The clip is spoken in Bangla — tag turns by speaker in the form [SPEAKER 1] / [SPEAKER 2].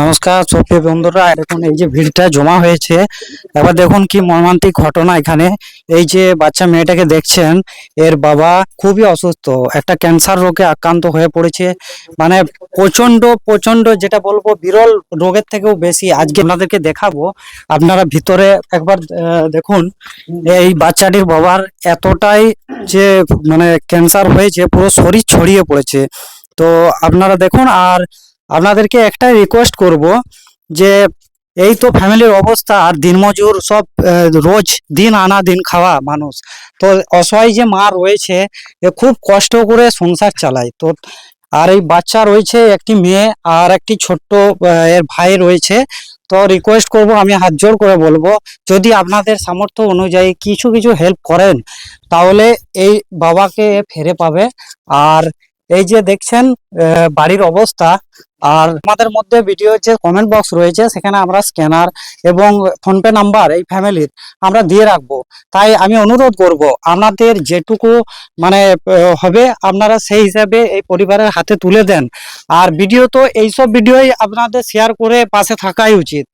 [SPEAKER 1] নমস্কার সফি বন্ধুরা এখন এই যে ভিড়টা জমা হয়েছে। এবার দেখুন কি মর্মান্তিক ঘটনা এখানে। এই যে বাচ্চা মেয়েটাকে দেখছেন, এর বাবা খুবই অসুস্থ, একটা ক্যান্সার রোগে আক্রান্ত হয়ে পড়েছে। মানে প্রচণ্ড প্রচণ্ড যেটা বলব, বিরল রোগের থেকেও বেশি। আজকে আপনাদেরকে দেখাবো, আপনারা ভিতরে একবার দেখুন, এই বাচ্চাটির বাবার এতটাই যে মানে ক্যান্সার হয়েছে, পুরো শরীর ছড়িয়ে পড়েছে। তো আপনারা দেখুন, আর আপনাদেরকে একটাই রিকোয়েস্ট করব যে এই তো ফ্যামিলির অবস্থা আর দিনমজুর সব রোজ দিন আনা দিন খাওয়া মানুষ। তো অসহায় যে মা রয়েছে, এ খুব কষ্ট করে সংসার চালায়। তো আর এই বাচ্চা রয়েছে, একটি মেয়ে আর একটি ছোট্ট এর ভাই রয়েছে। তো রিকোয়েস্ট করব, আমি হাত জোর করে বলব, যদি আপনাদের সামর্থ্য অনুযায়ী কিছু কিছু হেল্প করেন, তাহলে এই বাবাকে ফেরে পাবে। আর এই যে দেখছেন বাড়ির অবস্থা আর আমাদের মধ্যে ভিডিও যে কমেন্ট বক্স রয়েছে, সেখানে আমরা স্ক্যানার এবং ফোনপে নাম্বার এই ফ্যামিলির আমরা দিয়ে রাখব। তাই আমি অনুরোধ করব, আপনাদের যেটুকু মানে হবে, আপনারা সেই হিসাবে এই পরিবারের হাতে তুলে দেন। আর ভিডিও তো এইসব ভিডিওই আপনাদের শেয়ার করে পাশে থাকাই উচিত।